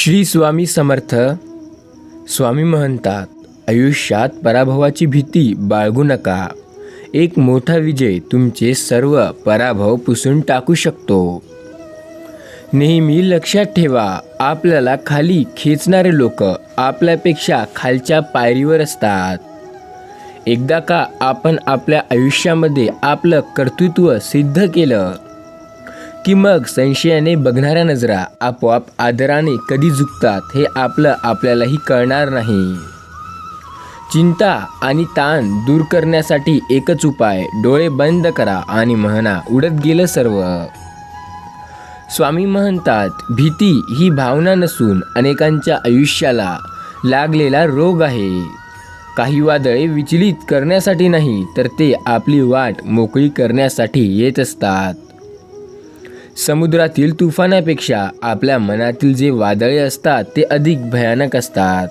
श्री स्वामी समर्थ स्वामी म्हणतात आयुष्यात पराभवाची भीती बाळगू नका. एक मोठा विजय तुमचे सर्व पराभव पुसून टाकू शकतो. नेहमी लक्षात ठेवा आपल्याला खाली खेचणारे लोक आपल्यापेक्षा खालच्या पायरीवर असतात. एकदा का आपण आपल्या आयुष्यामध्ये आपलं कर्तृत्व सिद्ध केलं की मग संशयाने बघणाऱ्या नजरा आपोआप आदराने कधी झुकतात हे आपलं आपल्यालाही कळणार नाही. चिंता आणि ताण दूर करण्यासाठी एकच उपाय डोळे बंद करा आणि म्हणा उडत गेलं सर्व. स्वामी म्हणतात भीती ही भावना नसून अनेकांच्या आयुष्याला लागलेला रोग आहे. काही वादळे विचलित करण्यासाठी नाही तर ते आपली वाट मोकळी करण्यासाठी येत असतात. समुद्रातील तुफानापेक्षा आपल्या मनातील जे वादळे असतात ते अधिक भयानक असतात.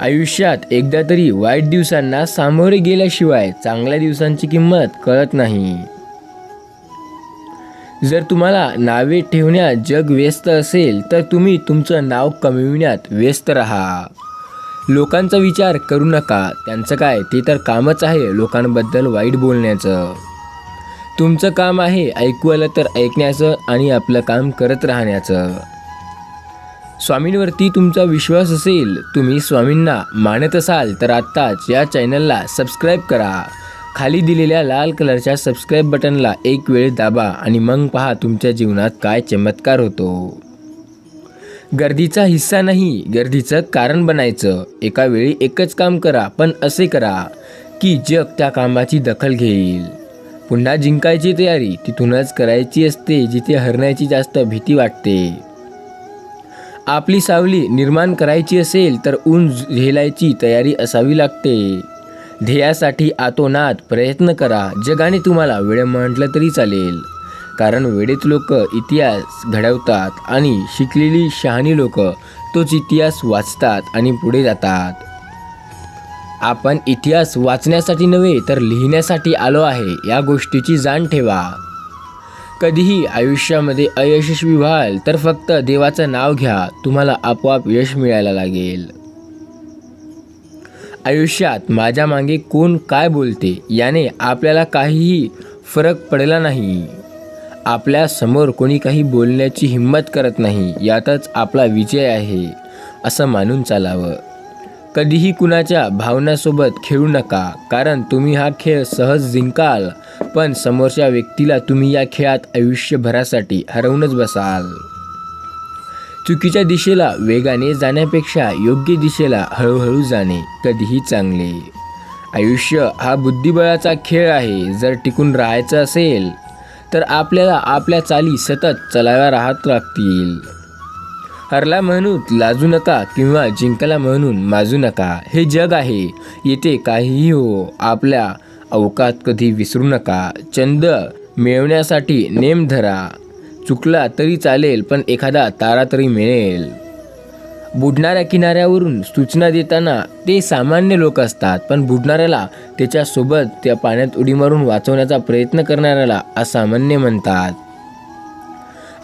आयुष्यात एकदा तरी वाईट दिवसांना सामोरे गेल्याशिवाय चांगल्या दिवसांची किंमत कळत नाही. जर तुम्हाला नावे ठेवण्यात जग व्यस्त असेल तर तुम्ही तुमचं नाव कमविण्यात व्यस्त राहा. लोकांचा विचार करू नका. त्यांचं काय? ते तर कामच आहे लोकांबद्दल वाईट बोलण्याचं. तुमचं काम आहे ऐकू आलं तर ऐकण्याचं आणि आपलं काम करत राहण्याचं. स्वामींवरती तुमचा विश्वास असेल तुम्ही स्वामींना मानत असाल तर आत्ताच या चॅनलला सबस्क्राईब करा. खाली दिलेल्या लाल कलरच्या सबस्क्राईब बटनला एक वेळ दाबा आणि मग पहा तुमच्या जीवनात काय चमत्कार होतो. गर्दीचा हिस्सा नाही गर्दीचं कारण बनायचं. एका वेळी एकच काम करा पण असे करा की जग त्या कामाची दखल घेईल. पुन्हा जिंकायची तयारी तिथूनच करायची असते जिथे हरण्याची जास्त भीती वाटते. आपली सावली निर्माण करायची असेल तर ऊन झेलायची तयारी असावी लागते. ध्येयासाठी आतोनात प्रयत्न करा जगाने तुम्हाला वेळ म्हटलं तरी चालेल. कारण वेळेत लोक इतिहास घडवतात आणि शिकलेली शहाणी लोक तोच इतिहास वाचतात आणि पुढे जातात. आपण इतिहास वाचण्यासाठी नव्हे तर लिहिण्यासाठी आलो आहे. या गोष्टीची जाण ठेवा. कधीही आयुष्यामध्ये अयशस्वी व्हाल तर फक्त देवाचं नाव घ्या. तुम्हाला आपोआप यश मिळायला लागेल. आयुष्यात माझ्या मागे कोण काय बोलते याने आपल्याला काहीही फरक पडला नाही. आपल्यासमोर कोणी काही बोलण्याची हिंमत करत नाही यातच आपला विजय आहे असं मानून चालावं. कधीही कुणाच्या भावनासोबत खेळू नका कारण तुम्ही हा खेळ सहज जिंकाल. पण समोरच्या व्यक्तीला तुम्ही या खेळात आयुष्यभरासाठी हरवूनच बसाल. चुकीच्या दिशेला वेगाने जाण्यापेक्षा योग्य दिशेला हळूहळू जाणे कधीही चांगले. आयुष्य हा बुद्धिबळाचा खेळ आहे जर टिकून राहायचं असेल तर आपल्याला आपल्या चाली सतत चलाव्या राहत लागतील हरला म्हणून लाजू नका किंवा जिंकला म्हणून माजू नका. हे जग आहे. येथे काहीही हो आपल्या अवकात कधी विसरू नका. चंद मिळवण्यासाठी नेम धरा. चुकला तरी चालेल पण एखादा तारा तरी मिळेल. बुडणाऱ्या किनाऱ्यावरून सूचना देताना ते सामान्य लोक असतात पण बुडणाऱ्याला त्याच्यासोबत त्या पाण्यात उडी मारून वाचवण्याचा प्रयत्न करणाऱ्याला असामान्य म्हणतात.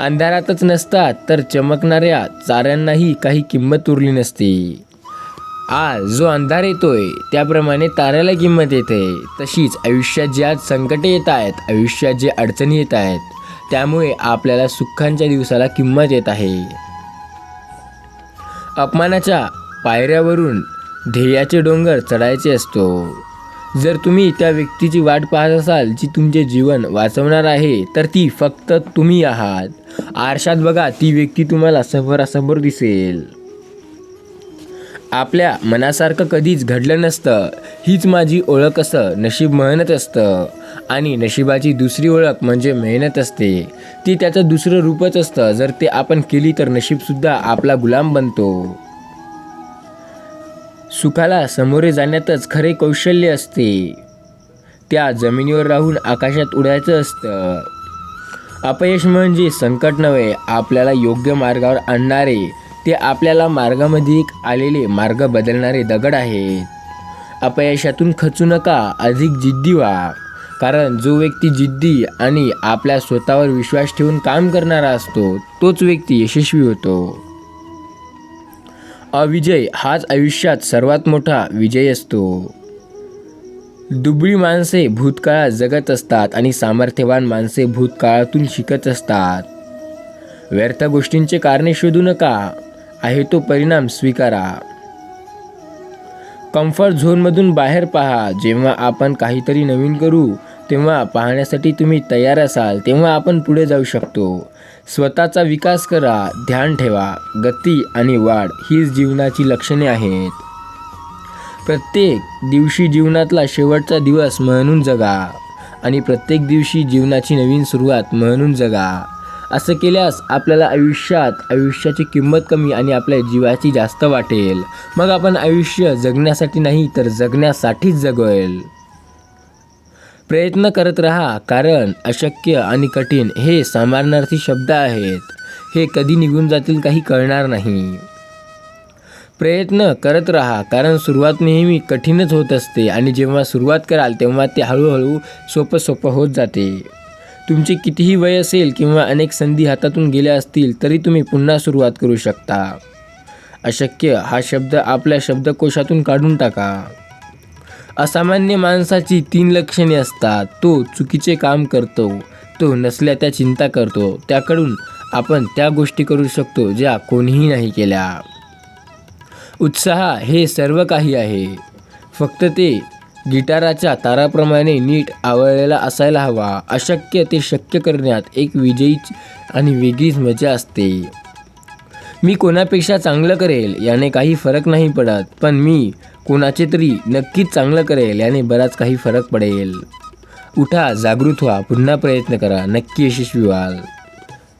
अंधारातच नसतात तर चमकणाऱ्या चाऱ्यांनाही काही किंमत उरली नसते. आज जो अंधार येतोय त्याप्रमाणे ताऱ्याला किंमत येते. तशीच आयुष्यात जे आज संकटे येत आहेत आयुष्यात जे अडचणी येत आहेत त्यामुळे आपल्याला सुखांच्या दिवसाला किंमत येत आहे. अपमानाच्या पायऱ्यावरून ध्येयाचे डोंगर चढायचे असतो. जर तुम्ही त्या व्यक्तीची वाट पाहत असाल जी तुमचे जीवन वाचवणार आहे तर ती फक्त तुम्ही आहात. आरशात बघा ती व्यक्ती तुम्हाला समोरासमोर दिसेल. आपल्या मनासारखं कधीच घडलं नसतं. हीच माझी ओळख असं नशीब म्हणत असतं. आणि नशिबाची दुसरी ओळख म्हणजे मेहनत असते. ती त्याचं दुसरं रूपच असतं. जर ते आपण केली तर नशीबसुद्धा आपला गुलाम बनतो. सुखाला सामोरे जाण्यातच खरे कौशल्य असते. त्या जमिनीवर राहून आकाशात उडायचं असतं. अपयश म्हणजे संकट नव्हे आपल्याला योग्य मार्गावर आणणारे ते आपल्याला मार्गामध्ये एक आलेले मार्ग बदलणारे दगड आहेत. अपयशातून खचू नका अधिक जिद्दी व्हा. कारण जो व्यक्ती जिद्दी आणि आपल्या स्वतःवर विश्वास ठेवून काम करणारा असतो तोच व्यक्ती यशस्वी होतो. अविजय हाच आयुष्यात सर्वात मोठा विजय असतो. दुबळी माणसे भूतकाळात जगत असतात आणि सामर्थ्यवान माणसे भूतकाळातून शिकत असतात. व्यर्थ गोष्टींचे कारणे शोधू नका आहे तो परिणाम स्वीकारा. कम्फर्ट झोनमधून बाहेर पहा जेव्हा आपण काहीतरी नवीन करू तेव्हा पाहण्यासाठी तुम्ही तयार असाल तेव्हा आपण पुढे जाऊ शकतो. स्वतःचा विकास करा ध्यान ठेवा. गती आणि वाढ हीच जीवनाची लक्षणे आहेत. प्रत्येक दिवशी जीवनातला शेवटचा दिवस म्हणून जगा आणि प्रत्येक दिवशी जीवनाची नवीन सुरुवात म्हणून जगा. असं केल्यास आपल्याला आयुष्यात आयुष्याची किंमत कमी आणि आपल्या जीवाची जास्त वाटेल. मग आपण आयुष्य जगण्यासाठी नाही तर जगण्यासाठीच जगेल. प्रयत्न करत राहा कारण अशक्य आणि कठीण हे समानार्थी शब्द आहेत. हे कधी निघून जातील काही कळणार नाही. प्रयत्न करत राहा कारण सुरुवात नेहमी कठीणच होत असते आणि जेव्हा सुरुवात कराल तेव्हा ते हळूहळू सोपं सोपं होत जाते. तुमचे कितीही वय असेल किंवा अनेक संधी हातातून गेल्या असतील तरी तुम्ही पुन्हा सुरुवात करू शकता. अशक्य हा शब्द आपल्या शब्दकोशातून काढून टाका. असामान्य माणसाची तीन लक्षणे असतात. तो चुकीचे काम करतो. तो नसल्या त्या चिंता करतो. त्याकडून आपण त्या गोष्टी करू शकतो ज्या कोणीही नाही केल्या. उत्साह हे सर्व काही आहे. फक्त ते गिटाराच्या ताराप्रमाणे नीट आवळलेला असायला हवा. अशक्य ते शक्य करण्यात एक विजयीच आणि वेगळीच मजा असते. मी कोणापेक्षा चांगलं करेल याने काही फरक नाही पडत. पण मी कोणाचे तरी नक्कीच चांगलं करेल याने बराच काही फरक पडेल. उठा जागृत व्हा पुन्हा प्रयत्न करा नक्की यशस्वी व्हाल.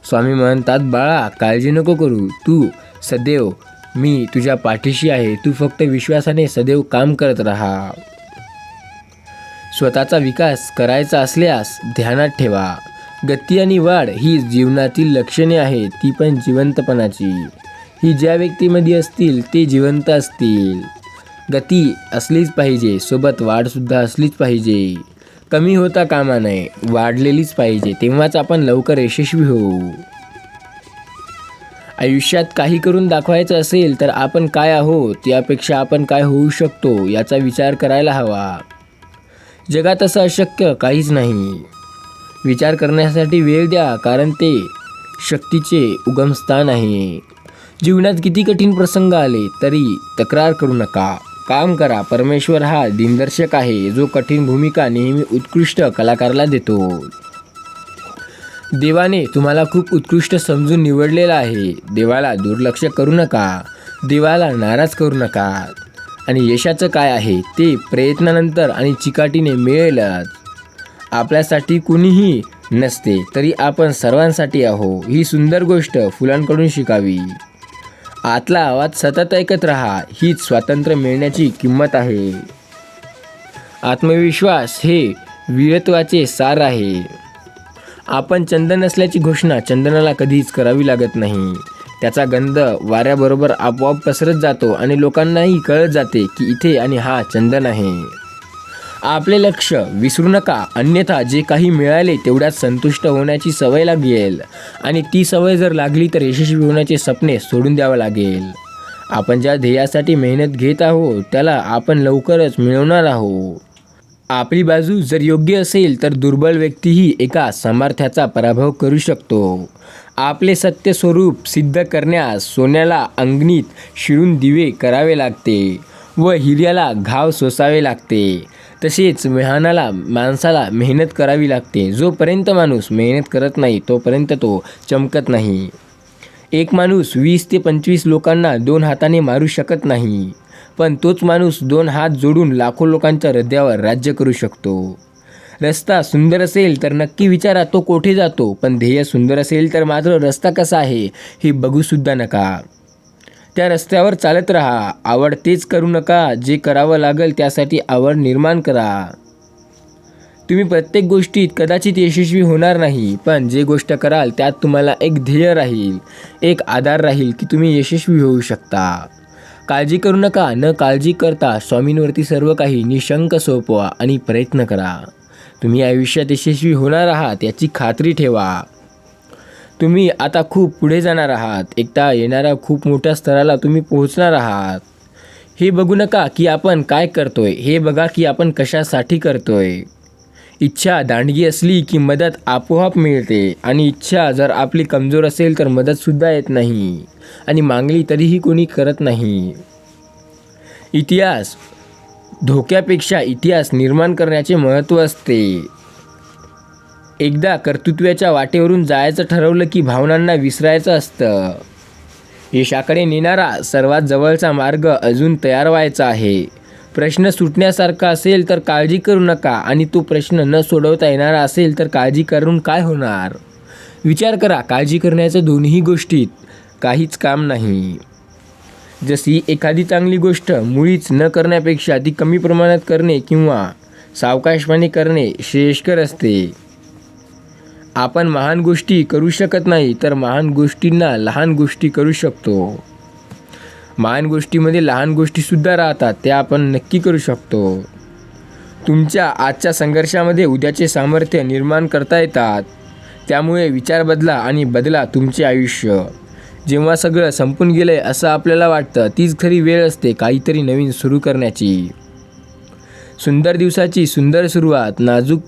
स्वामी म्हणतात बाळा काळजी नको करू. तू सदैव मी तुझ्या पाठीशी आहे. तू फक्त विश्वासाने सदैव काम करत राहा. स्वतःचा विकास करायचा असल्यास ध्यानात ठेवा. गती आणि वाढ ही जीवनातील लक्षणे आहेत ती पण जिवंतपणाची. ही ज्या व्यक्तीमध्ये असतील ते जिवंत असतील. गती असलीच पाहिजे सोबत वाढसुद्धा असलीच पाहिजे. कमी होता कामा नये वाढलेलीच पाहिजे तेव्हाच आपण लवकर यशस्वी होऊ. आयुष्यात काही करून दाखवायचं असेल तर आपण काय आहोत यापेक्षा आपण काय होऊ शकतो याचा विचार करायला हवा. जगात असं अशक्य काहीच नाही. विचार करण्यासाठी वेळ द्या कारण ते शक्तीचे उगमस्थान आहे. जीवनात किती कठीण प्रसंग आले तरी तक्रार करू नका. काम करा. परमेश्वर हा दिनदर्शक आहे जो कठीण भूमिका नेहमी उत्कृष्ट कलाकाराला देतो. देवाने तुम्हाला खूप उत्कृष्ट समजून निवडलेला आहे. देवाला दुर्लक्ष करू नका. देवाला नाराज करू नका. आणि यशाचं काय आहे? ते प्रयत्नानंतर आणि चिकाटीने मिळेलच. आपल्यासाठी कुणीही नसते तरी आपण सर्वांसाठी आहो ही सुंदर गोष्ट फुलांकडून शिकावी. आतला आवाज सतत ऐकत राहा हीच स्वातंत्र्य मिळण्याची किंमत आहे. आत्मविश्वास हे वीरत्वाचे सार आहे. आपण चंदन असल्याची घोषणा चंदनाला कधीच करावी लागत नाही. त्याचा गंध वाऱ्याबरोबर आपोआप पसरत जातो आणि लोकांनाही कळत जाते की इथे आणि हा चंदन आहे. आपले लक्ष विसरू नका. अन्यथा जे काही मिळाले तेवढ्यात संतुष्ट होण्याची सवय लागेल. आणि ती सवय जर लागली तर यशस्वी होण्याचे सपने सोडून द्यावं लागेल. आपण ज्या ध्येयासाठी मेहनत घेत आहोत त्याला आपण लवकरच मिळवणार आहोत. आपली बाजू जर योग्य असेल तर दुर्बल व्यक्तीही एका सामर्थ्याचा पराभव करू शकतो. आपले सत्य स्वरूप सिद्ध करण्यास सोन्याला अंगणीत शिरून दिवे करावे लागते व हिर्याला घाव सोसावे लागते. तसेच मेहनाला माणसाला मेहनत करावी लागते. जोपर्यंत माणूस मेहनत करत नाही तोपर्यंत तो चमकत नाही. एक माणूस वीस ते पंचवीस लोकांना दोन हाताने मारू शकत नाही. पण तोच माणूस दोन हात जोडून लाखो लोकांच्या हृदयावर राज्य करू शकतो. रस्ता सुंदर असेल तर नक्की विचारा तो कोठे जातो? पण ध्येय सुंदर असेल तर मात्र रस्ता कसा आहे हे बघूसुद्धा नका. त्या रस्त्यावर चालत राहा. आवड तेच करू नका. जे करावं लागेल त्यासाठी आवड निर्माण करा. तुम्ही प्रत्येक गोष्टीत कदाचित यशस्वी होणार नाही पण जे गोष्ट कराल त्यात तुम्हाला एक ध्येय राहील एक आधार राहील की तुम्ही यशस्वी होऊ शकता. काळजी करू नका. न काळजी करता स्वामींवरती सर्व काही निशंक सोपवा आणि प्रयत्न करा. तुम्ही आयुष्यात यशस्वी होणार आहात याची खात्री ठेवा. तुम्ही आता खूप पुढे जाणार आहात. एकदा येणाऱ्या खूप मोठ्या स्तराला तुम्ही पोहोचणार आहात. हे बघू नका की आपण काय करतोय. हे बघा की आपण कशासाठी करतोय. इच्छा दांडगी असली की मदत आपोआप मिळते आणि इच्छा जर आपली कमजोर असेल तर मदतसुद्धा येत नाही आणि मागली तरीही कोणी करत नाही. इतिहास धोक्यापेक्षा इतिहास निर्माण करण्याचे महत्त्व असते. एकदा कर्तृत्वाच्या वाटेवरून जायचं ठरवलं की भावनांना विसरायचं असतं. यशाकडे नेणारा सर्वात जवळचा मार्ग अजून तयार व्हायचा आहे. प्रश्न सुटण्यासारखा असेल तर काळजी करू नका आणि तो प्रश्न न सोडवता येणारा असेल तर काळजी करून काय होणार? विचार करा काळजी करण्याच्या दोन्ही गोष्टीत काहीच काम नाही. जशी एखादी चांगली गोष्ट मुळीच न करण्यापेक्षा ती कमी प्रमाणात करणे किंवा सावकाशपणे करणे श्रेयस्कर असते. आपण महान गोष्टी करू शकत नाही तर महान गोष्टींना लहान गोष्टी करू शकतो. महान गोष्टीमध्ये लहान गोष्टीसुद्धा राहतात त्या आपण नक्की करू शकतो. तुमच्या आजच्या संघर्षामध्ये उद्याचे सामर्थ्य निर्माण करता येतात. त्यामुळे विचार बदला आणि बदला तुमचे आयुष्य. जेव्हा सगळं संपून गेलं आहे असं आपल्याला वाटतं तीच खरी वेळ असते काहीतरी नवीन सुरू करण्याची. सुंदर दिवसाची सुंदर सुरुवात नाजूक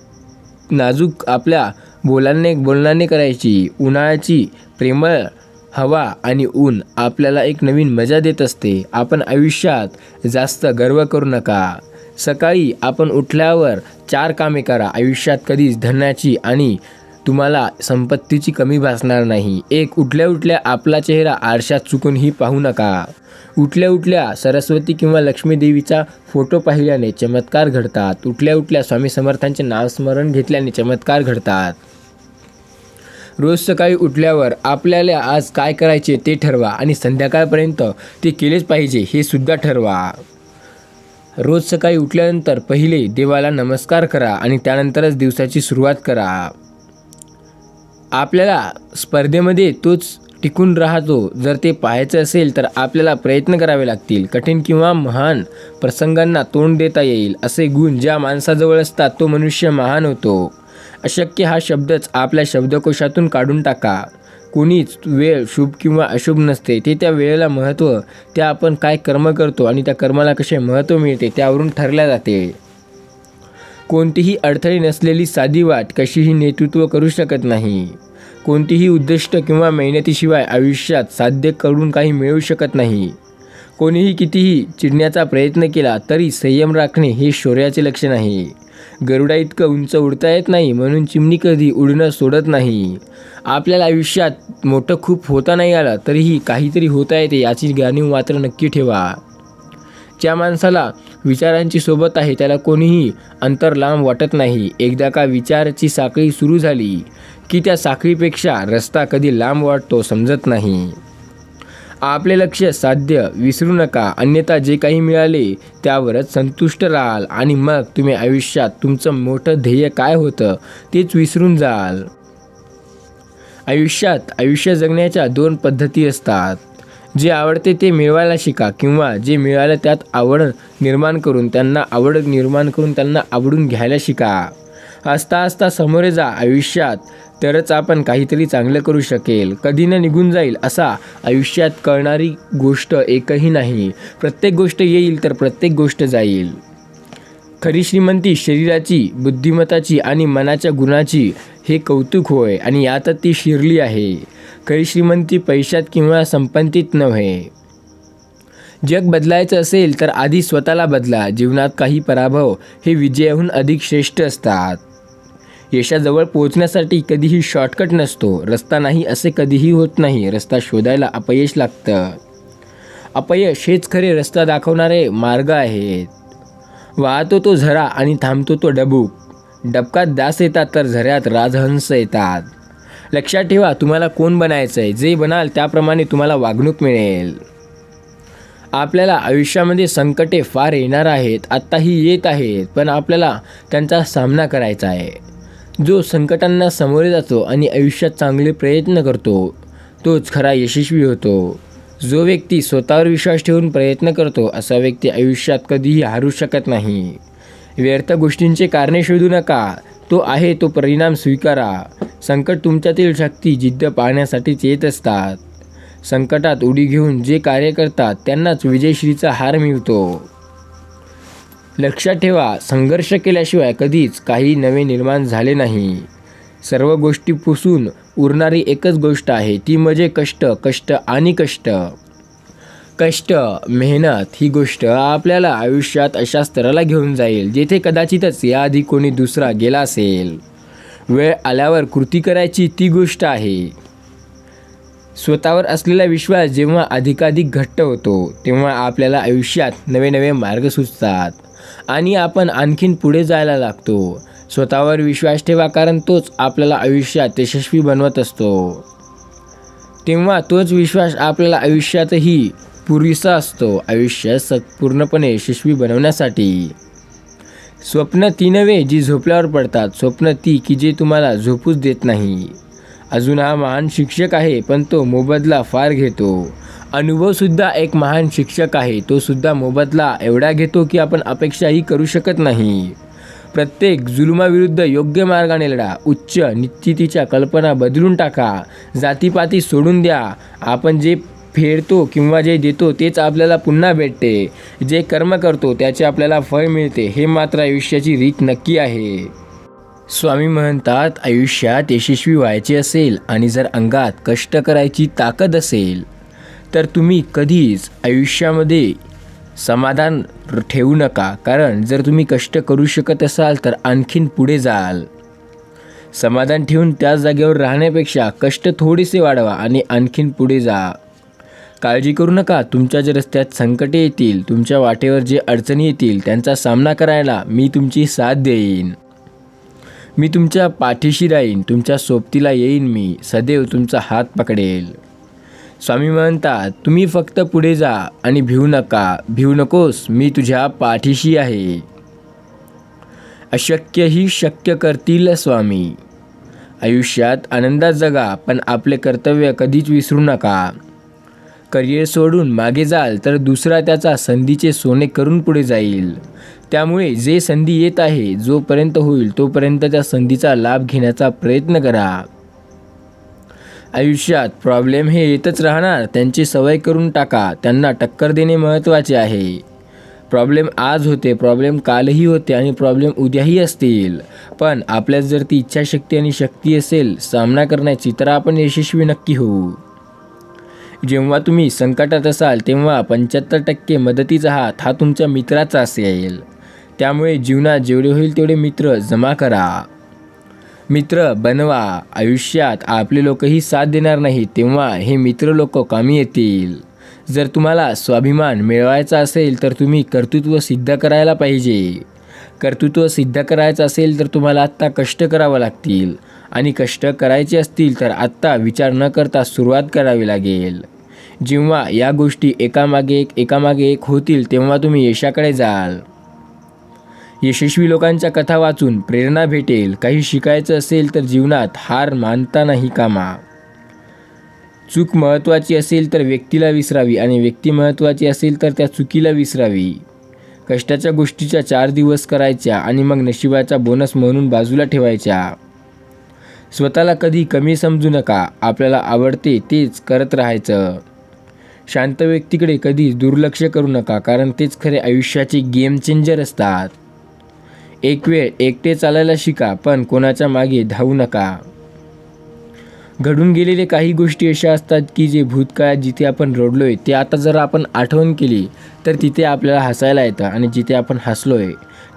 नाजूक आपल्या बोलांनी एक बोलणाने करायची. उन्हाळ्याची प्रेमळ हवा आणि ऊन आपल्याला एक नवीन मजा देत असते. आपण आयुष्यात जास्त गर्व करू नका. सकाळी आपण उठल्यावर चार कामे करा. आयुष्यात कधीच धनाची आणि तुम्हाला संपत्तीची कमी भासणार नाही. एक उठल्या उठल्या आपला चेहरा आरशात चुकूनही पाहू नका. उठल्या उठल्या सरस्वती किंवा लक्ष्मी देवीचा फोटो पाहिल्याने चमत्कार घडतात. उठल्या उठल्या स्वामी समर्थांचे नावस्मरण घेतल्याने चमत्कार घडतात. रोज सकाळी उठल्यावर आपल्याला आज काय करायचे ते ठरवा आणि संध्याकाळपर्यंत ते केलेच पाहिजे हे सुद्धा ठरवा. रोज सकाळी उठल्यानंतर पहिले देवाला नमस्कार करा आणि त्यानंतरच दिवसाची सुरुवात करा. आपल्याला स्पर्धेमध्ये तोच टिकून राहतो. जर ते पाहायचं असेल तर आपल्याला प्रयत्न करावे लागतील. कठीण किंवा महान प्रसंगांना तोंड देता येईल असे गुण ज्या माणसाजवळ असतात तो मनुष्य महान होतो. अशक्य हा शब्दच आपल्या शब्दकोशातून काढून टाका. कोणीच वेळ शुभ किंवा अशुभ नसते. ते त्या वेळेला महत्त्व त्या आपण काय कर्म करतो आणि त्या कर्माला कसे महत्त्व मिळते त्यावरून ठरल्या जाते. कोणतीही अडथळे नसलेली साधी वाट कशीही नेतृत्व करू शकत नाही. कोणतीही उद्दिष्ट किंवा मेहनतीशिवाय आयुष्यात साध्य करून काही मिळू शकत नाही. कोणीही कितीही चिडण्याचा प्रयत्न केला तरी संयम राखणे हे शौर्याचे लक्षण आहे. गरुडा इतकं उंच उडता येत नाही म्हणून चिमणी कधी उडणं सोडत नाही. आपल्याला आयुष्यात मोठं खूप होता नाही आलं तरीही काहीतरी होता येते याची जाणीव मात्र नक्की ठेवा. ज्या माणसाला विचारांची सोबत आहे त्याला कोणीही अंतर लांब वाटत नाही. एकदा का विचाराची साखळी सुरू झाली की त्या साखळीपेक्षा रस्ता कधी लांब वाटतो समजत नाही. आपले लक्ष साध्य विसरू नका अन्यथा जे काही मिळाले त्यावरच संतुष्ट राहाल आणि मग तुम्ही आयुष्यात तुमचं मोठं ध्येय काय होतं तेच विसरून जाल. आयुष्यात आयुष्य जगण्याच्या दोन पद्धती असतात. जे आवडते ते मिळवायला शिका किंवा जे मिळालं त्यात आवड निर्माण करून त्यांना आवड निर्माण करून त्यांना आवडून घ्यायला शिका. असता असता समोरे जा आयुष्यात. तरच आपण काहीतरी चांगलं करू शकेल. कधी न निघून जाईल असा आयुष्यात कळणारी गोष्ट एकही नाही. प्रत्येक गोष्ट येईल तर प्रत्येक गोष्ट जाईल. खरी श्रीमंती शरीराची बुद्धिमत्ताची आणि मनाच्या गुणाची हे कौतुक होय आणि यातच ती शिरली आहे. खरी श्रीमंती पैशात किंवा संपत्तीत नव्हे. जग बदलायचं असेल तर आधी स्वतःला बदला. जीवनात काही पराभव हे विजयाहून अधिक श्रेष्ठ असतात. यशाजवळ पोहोचण्यासाठी कधीही शॉर्टकट नसतो. रस्ता नाही असे कधीही होत नाही. रस्ता शोधायला अपयश लागतं. अपयश हेच खरे रस्ता दाखवणारे मार्ग आहेत. वाहतो तो झरा आणि थांबतो तो डबूक. डबकात दास येतात तर झऱ्यात राजहंस येतात. लक्षात ठेवा तुम्हाला कोण बनायचं आहे जे बनाल त्याप्रमाणे तुम्हाला वागणूक मिळेल. आपल्याला आयुष्यामध्ये संकटे फार येणार आहेत. आत्ताही येत आहेत पण आपल्याला त्यांचा सामना करायचा आहे. जो संकटांना सामोरे जातो आणि आयुष्यात चांगले प्रयत्न करतो तोच खरा यशस्वी होतो. जो व्यक्ती स्वतःवर विश्वास ठेवून प्रयत्न करतो असा व्यक्ती आयुष्यात कधीही हारू शकत नाही. व्यर्थ गोष्टींचे कारणे शोधू नका. तो आहे तो परिणाम स्वीकारा. संकट तुमच्यातील शक्ती जिद्द पाहण्यासाठीच येत असतात. संकटात उडी घेऊन जे कार्य करतात त्यांनाच विजयश्रीचा हार मिळतो. लक्षात ठेवा संघर्ष केल्याशिवाय कधीच काही नवे निर्माण झाले नाही. सर्व गोष्टी पुसून उरणारी एकच गोष्ट आहे ती म्हणजे कष्ट कष्ट आणि कष्ट. कष्ट मेहनत ही गोष्ट आपल्याला आयुष्यात अशा स्तराला घेऊन जाईल जेथे कदाचितच याआधी कोणी दुसरा गेला असेल. वेळ आल्यावर कृती करायची ती गोष्ट आहे. स्वतःवर असलेला विश्वास जेव्हा अधिकाधिक घट्ट होतो तेव्हा आपल्याला आयुष्यात नवे नवे मार्ग सुचतात. आणि आपण आणखीन पुढे जायला लागतो. स्वतःवर विश्वास ठेवा कारण तोच आपल्याला आयुष्यात यशस्वी बनवत असतो. तेव्हा तोच विश्वास आपल्याला आयुष्यातही पुरेसा असतो. आयुष्य स पूर्णपणे यशस्वी बनवण्यासाठी. स्वप्न ती नव्हे जी झोपल्यावर पडतात. स्वप्न ती की जे तुम्हाला झोपूच देत नाही. अजून हा महान शिक्षक आहे पण तो मोबदला फार घेतो. अनुभवसुद्धा एक महान शिक्षक आहे तो सुद्धा मोबदला एवढा घेतो की आपण अपेक्षाही करू शकत नाही. प्रत्येक जुलुमाविरुद्ध योग्य मार्गाने लढा उच्च निश्चितीच्या कल्पना बदलून टाका जातीपाती सोडून द्या. आपण जे फेडतो किंवा जे देतो तेच आपल्याला पुन्हा भेटते. जे कर्म करतो त्याचे आपल्याला फळ मिळते हे मात्र आयुष्याची रीत नक्की आहे. स्वामी म्हणतात आयुष्यात यशस्वी व्हायचे असेल आणि जर अंगात कष्ट करायची ताकद असेल तर तुम्ही कधीच आयुष्यामध्ये समाधान ठेवू नका. कारण जर तुम्ही कष्ट करू शकत असाल तर आणखीन पुढे जाल. समाधान ठेवून त्याच जागेवर राहण्यापेक्षा कष्ट थोडेसे वाढवा आणि आणखीन पुढे जा. काळजी करू नका. तुमच्या जे रस्त्यात संकटे येतील तुमच्या वाटेवर जे अडचणी येतील त्यांचा सामना करायला मी तुमची साथ देईन. मी तुमच्या पाठीशी राहीन तुमच्या सोबतीला येईन मी सदैव तुमचा हात पकडेल. स्वामी म्हणतात तुम्ही फक्त पुढे जा आणि भिवू नका भिवू नकोस मी तुझ्या पाठीशी आहे. अशक्यही शक्य करतील स्वामी. आयुष्यात आनंदात जगा पण आपले कर्तव्य कधीच विसरू नका. करिअर सोडून मागे जाल तर दुसरा त्याचा संधीचे सोने करून पुढे जाईल. त्यामुळे जे संधी येत आहे जोपर्यंत होईल तोपर्यंत त्या संधीचा लाभ घेण्याचा प्रयत्न करा. आयुष्यात प्रॉब्लेम हे येतच राहणार त्यांची सवय करून टाका त्यांना टक्कर देणे महत्त्वाचे आहे. प्रॉब्लेम आज होते प्रॉब्लेम कालही होते आणि प्रॉब्लेम उद्याही असतील. पण आपल्यात जर ती इच्छाशक्ती आणि शक्ती असेल सामना करण्याची तर आपण यशस्वी नक्की होऊ. जेव्हा तुम्ही संकटात असाल तेव्हा पंच्याहत्तर टक्के मदतीचा हात हा तुमच्या मित्राचा असेल त्यामुळे जीवनात जेवढे होईल तेवढे मित्र जमा करा. मित्र बनवा. आयुष्यात आपले लोकही साथ देणार नाही तेव्हा हे मित्र लोक कामी येतील. जर तुम्हाला स्वाभिमान मिळवायचा असेल तर तुम्ही कर्तृत्व सिद्ध करायला पाहिजे. कर्तृत्व सिद्ध करायचं असेल तर तुम्हाला आत्ता कष्ट करावं लागतील. आणि कष्ट करायचे असतील तर आत्ता विचार न करता सुरुवात करावी लागेल. जेव्हा या गोष्टी एकामागे एक एकामागे एक होतील तेव्हा तुम्ही यशाकडे जाल. यशस्वी लोकांच्या कथा वाचून प्रेरणा भेटेल. काही शिकायचं असेल तर जीवनात हार मानता नाही कामा. चूक महत्त्वाची असेल तर व्यक्तीला विसरावी आणि व्यक्ती महत्त्वाची असेल तर त्या चुकीला विसरावी. कष्टाच्या गोष्टीच्या चार दिवस करायच्या आणि मग नशिबाचा बोनस म्हणून बाजूला ठेवायच्या. स्वतःला कधी कमी समजू नका. आपल्याला आवडते तेच करत राहायचं. शांत व्यक्तीकडे कधीच दुर्लक्ष करू नका कारण तेच खरे आयुष्याचे गेम चेंजर असतात. एक वेळ एकटे चालायला शिका पण कोणाच्या मागे धावू नका. घडून गेलेले काही गोष्टी अशा असतात की जे भूतकाळात जिथे आपण रडलोय ते आता जर आपण आठवण केली तर तिथे आपल्याला हसायला येतं आणि जिथे आपण हसलोय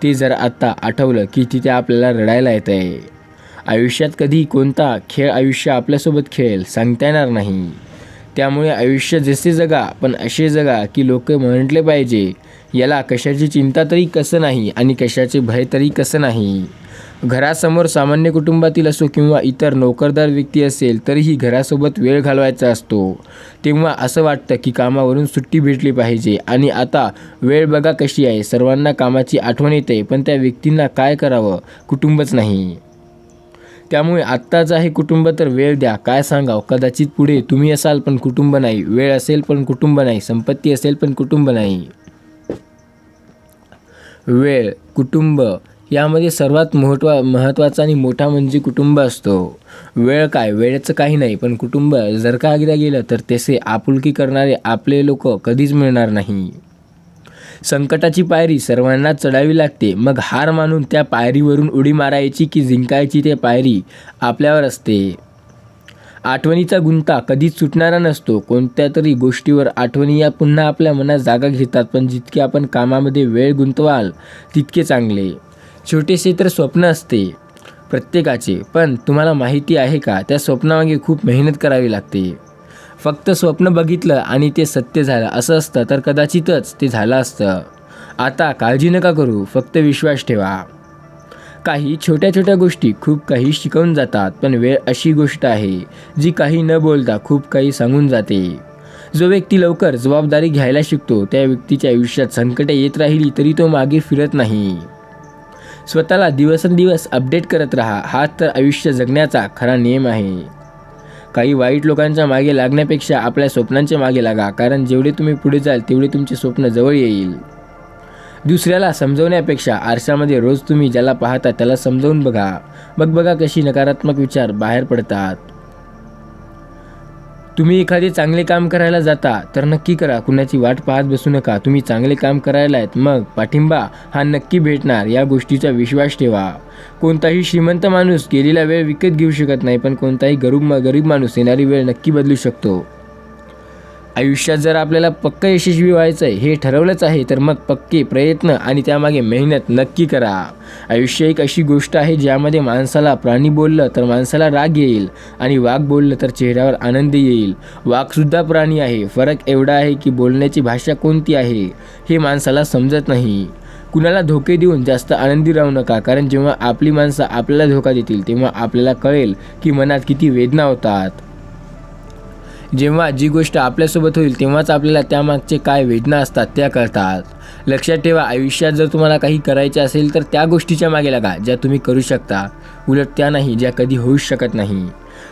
ते जर आत्ता आठवलं की तिथे आपल्याला रडायला येतं आहे आयुष्यात कधी कोणता खेळ आयुष्य आपल्यासोबत खेळेल सांगता येणार नाही. त्यामुळे आयुष्य जसे जगा पण असे जगा की लोक म्हटले पाहिजे याला कशाची चिंता तरी कसं नाही आणि कशाचे भय तरी कसं नाही. घरासमोर सामान्य कुटुंबातील असो किंवा इतर नोकरदार व्यक्ती असेल तरीही घरासोबत वेळ घालवायचा असतो. तेव्हा असं वाटतं की कामावरून सुट्टी भेटली पाहिजे आणि आता वेळ बघा कशी आहे. सर्वांना कामाची आठवण येते पण त्या व्यक्तींना काय करावं? कुटुंबच नाही. त्यामुळे आत्ताच आहे कुटुंब तर वेळ द्या. काय सांगाव? कदाचित पुढे तुम्ही असाल पण कुटुंब नाही. वेळ असेल पण कुटुंब नाही. संपत्ती असेल पण कुटुंब नाही. वेळ कुटुंब यामध्ये सर्वात महत्वा महत्त्वाचा आणि मोठा म्हणजे कुटुंब असतो. वेळ काय? वेळेचं काही नाही पण कुटुंब जर का एकदा गेलं तर तसे आपुलकी करणारे आपले लोक कधीच मिळणार नाही. संकटाची पायरी सर्वांना चढावी लागते. मग हार मानून त्या पायरीवरून उडी मारायची की जिंकायची ते पायरी आपल्यावर असते. आठवणीचा गुंता कधीच सुटणारा नसतो. कोणत्या तरी गोष्टीवर आठवणी या पुन्हा आपल्या मनात जागा घेतात पण जितके आपण कामामध्ये वेळ गुंतवाल तितके चांगले. छोटेसे तर स्वप्न असते प्रत्येकाचे पण तुम्हाला माहिती आहे का त्या स्वप्नामागे खूप मेहनत करावी लागते. फक्त स्वप्न बघितलं आणि ते सत्य झालं. असं असतं तर कदाचितच ते झालं असतं. आता काळजी नका करू फक्त विश्वास ठेवा. काही छोट्या छोट्या गोष्टी खूप काही शिकवून जातात पण वेळ अशी गोष्ट आहे जी काही न बोलता खूप काही सांगून जाते. जो व्यक्ती लवकर जबाबदारी घ्यायला शिकतो त्या व्यक्तीच्या आयुष्यात संकटे येत राहिली तरी तो मागे फिरत नाही. स्वतःला दिवसेंदिवस अपडेट करत राहा हा तर आयुष्य जगण्याचा खरा नियम आहे. काही वाईट लोकांच्या मागे लागण्यापेक्षा आपल्या स्वप्नांच्या मागे लागा कारण जेवढे तुम्ही पुढे जाल तेवढे तुमचे स्वप्न जवळ येईल. दुसऱ्याला समजवण्यापेक्षा आरशामध्ये रोज तुम्ही ज्याला पाहता त्याला समजावून बघा. मग बघा कशी नकारात्मक विचार बाहेर पडतात. तुम्ही एखादे चांगले काम करायला जाता तर नक्की करा कुणाची वाट पाहत बसू नका. तुम्ही चांगले काम करायला आहेत मग पाठिंबा हा नक्की भेटणार या गोष्टीचा विश्वास ठेवा. कोणताही श्रीमंत माणूस गेलेला वेळ विकत घेऊ शकत नाही पण कोणताही गरीब गरीब माणूस येणारी वेळ नक्की बदलू शकतो. आयुष्यात जर आपल्याला पक्क यशस्वी व्हायचं आहे हे ठरवलंच आहे तर मग पक्के प्रयत्न आणि त्यामागे मेहनत नक्की करा. आयुष्य एक अशी गोष्ट आहे ज्यामध्ये माणसाला प्राणी बोललं तर माणसाला राग येईल आणि वाघ बोललं तर चेहऱ्यावर आनंद येईल. वाघसुद्धा प्राणी आहे. फरक एवढा आहे की बोलण्याची भाषा कोणती आहे हे माणसाला समजत नाही. कुणाला धोके देऊन जास्त आनंदी राहू नका. कारण जेव्हा आपली माणसं आपल्याला धोका देतील तेव्हा आपल्याला कळेल की मनात किती वेदना होतात. जेव्हा जी गोष्ट आपल्यासोबत होईल तेव्हाच आपल्याला त्यामागचे काय वेदना असतात त्या कळतात. लक्षात ठेवा आयुष्यात जर तुम्हाला काही करायचे असेल तर त्या गोष्टीच्या मागे लागा ज्या तुम्ही करू शकता. उलट त्या नाही ज्या कधी होऊच शकत नाही.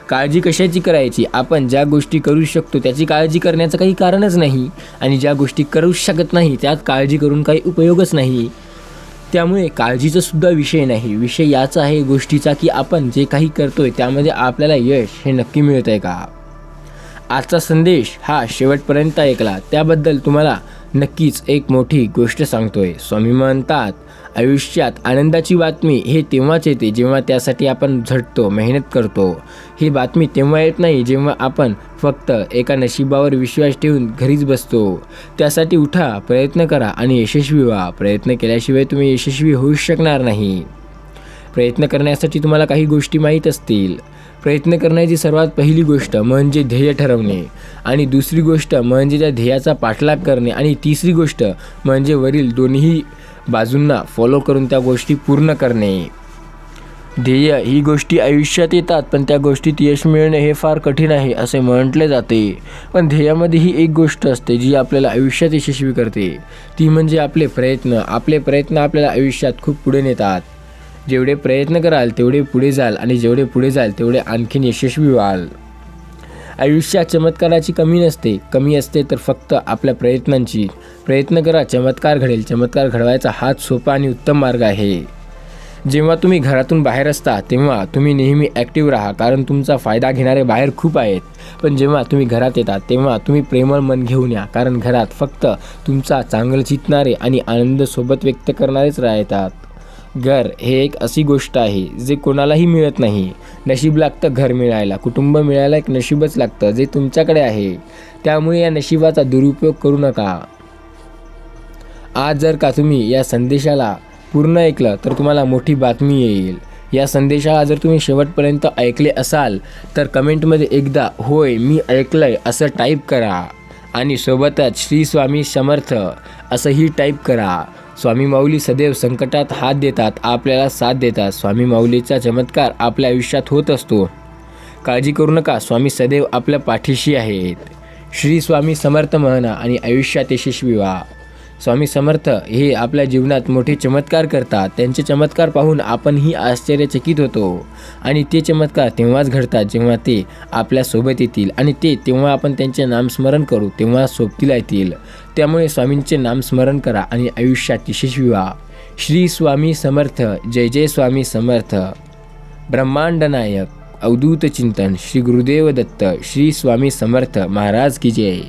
काळजी कशाची करायची? आपण ज्या गोष्टी करू शकतो त्याची काळजी करण्याचं काही कारणच नाही. आणि ज्या गोष्टी करूच शकत नाही त्यात काळजी करून काही उपयोगच नाही. त्यामुळे काळजीचा सुद्धा विषय नाही. विषय याचा आहे गोष्टीचा की आपण जे काही करतोय त्यामध्ये आपल्याला यश हे नक्की मिळत आहे का? आजचा संदेश हा शेवटपर्यंत ऐकला. त्याबद्दल तुम्हाला नक्कीच एक मोठी गोष्ट सांगतोय. स्वामी म्हणतात आयुष्यात आनंदाची बातमी हे तेव्हाच येते जेव्हा त्यासाठी आपण झटतो मेहनत करतो. ही बातमी तेव्हा येत नाही जेव्हा आपण फक्त एका नशिबावर विश्वास ठेवून घरीच बसतो. त्यासाठी उठा प्रयत्न करा आणि यशस्वी व्हा. प्रयत्न केल्याशिवाय तुम्ही यशस्वी होऊ शकणार नाही. प्रयत्न करण्यासाठी तुम्हाला काही गोष्टी माहीत असतील. प्रयत्न करण्याची सर्वात पहिली गोष्ट म्हणजे ध्येय ठरवणे. आणि दुसरी गोष्ट म्हणजे त्या ध्येयाचा पाठलाग करणे. आणि तिसरी गोष्ट म्हणजे वरील दोन्ही बाजूंना फॉलो करून त्या गोष्टी पूर्ण करणे. ध्येय ही गोष्टी आयुष्यात येतात पण त्या गोष्टीत यश मिळणे हे फार कठीण आहे असे म्हटले जाते. पण ध्येयामध्ये ही एक गोष्ट असते जी आपल्याला आयुष्यात यशस्वी करते. ती म्हणजे आपले प्रयत्न. आपले प्रयत्न आपल्याला आयुष्यात खूप पुढे नेतात. जेवढे प्रयत्न कराल तेवढे पुढे जाल आणि जेवढे पुढे जाल तेवढे आणखीन यशस्वी व्हाल. आयुष्यात चमत्काराची कमी नसते. कमी असते तर फक्त आपल्या प्रयत्नांची. प्रयत्न करा चमत्कार घडेल. चमत्कार घडवायचा हाच सोपा आणि उत्तम मार्ग आहे. जेव्हा तुम्ही घरातून बाहेर असता तेव्हा तुम्ही नेहमी ॲक्टिव्ह राहा कारण तुमचा फायदा घेणारे बाहेर खूप आहेत. पण जेव्हा तुम्ही घरात येतात तेव्हा तुम्ही प्रेमळ मन घेऊन या कारण घरात फक्त तुमचा चांगलं चितणारे आणि आनंद सोबत व्यक्त करणारेच राहतात. घर हे एक अशी गोष्ट आहे जे कोणालाही मिळत नाही. नशीब लागतं घर मिळायला कुटुंब मिळायला एक नशीबच लागतं जे तुमच्याकडे आहे. त्यामुळे या नशिबाचा दुरुपयोग करू नका. आज जर का तुम्ही या संदेशाला पूर्ण ऐकलं तर तुम्हाला मोठी बातमी येईल. या संदेशाला जर तुम्ही शेवटपर्यंत ऐकले असाल तर कमेंटमध्ये एकदा होय मी ऐकलंय असं टाईप करा. आणि सोबतच श्री स्वामी समर्थ असंही टाईप करा. स्वामी माऊली सदैव संकटात हात देतात आपल्याला साथ देतात. स्वामी माऊलीचा चमत्कार आपल्या आयुष्यात होत असतो. काळजी करू नका स्वामी सदैव आपल्या पाठीशी आहेत. श्री स्वामी समर्थ म्हणा आणि आयुष्यात यशस्वी व्हा. स्वामी समर्थ हे आपल्या जीवनात मोठे चमत्कार करतात. त्यांचे चमत्कार पाहून आपणही आश्चर्यचकित होतो. आणि ते चमत्कार तेव्हाच घडतात जेव्हा ते आपल्यासोबत येतील. आणि ते तेव्हा आपण त्यांचे नामस्मरण करू तेव्हा सोबतीला येतील. त्यामुळे स्वामींचे नामस्मरण करा आणि आयुष्यात यशस्वी व्हा. श्री स्वामी समर्थ जय जय स्वामी समर्थ. ब्रह्मांड नायक अवधूत चिंतन श्री गुरुदेव दत्त श्री स्वामी समर्थ महाराज की जय.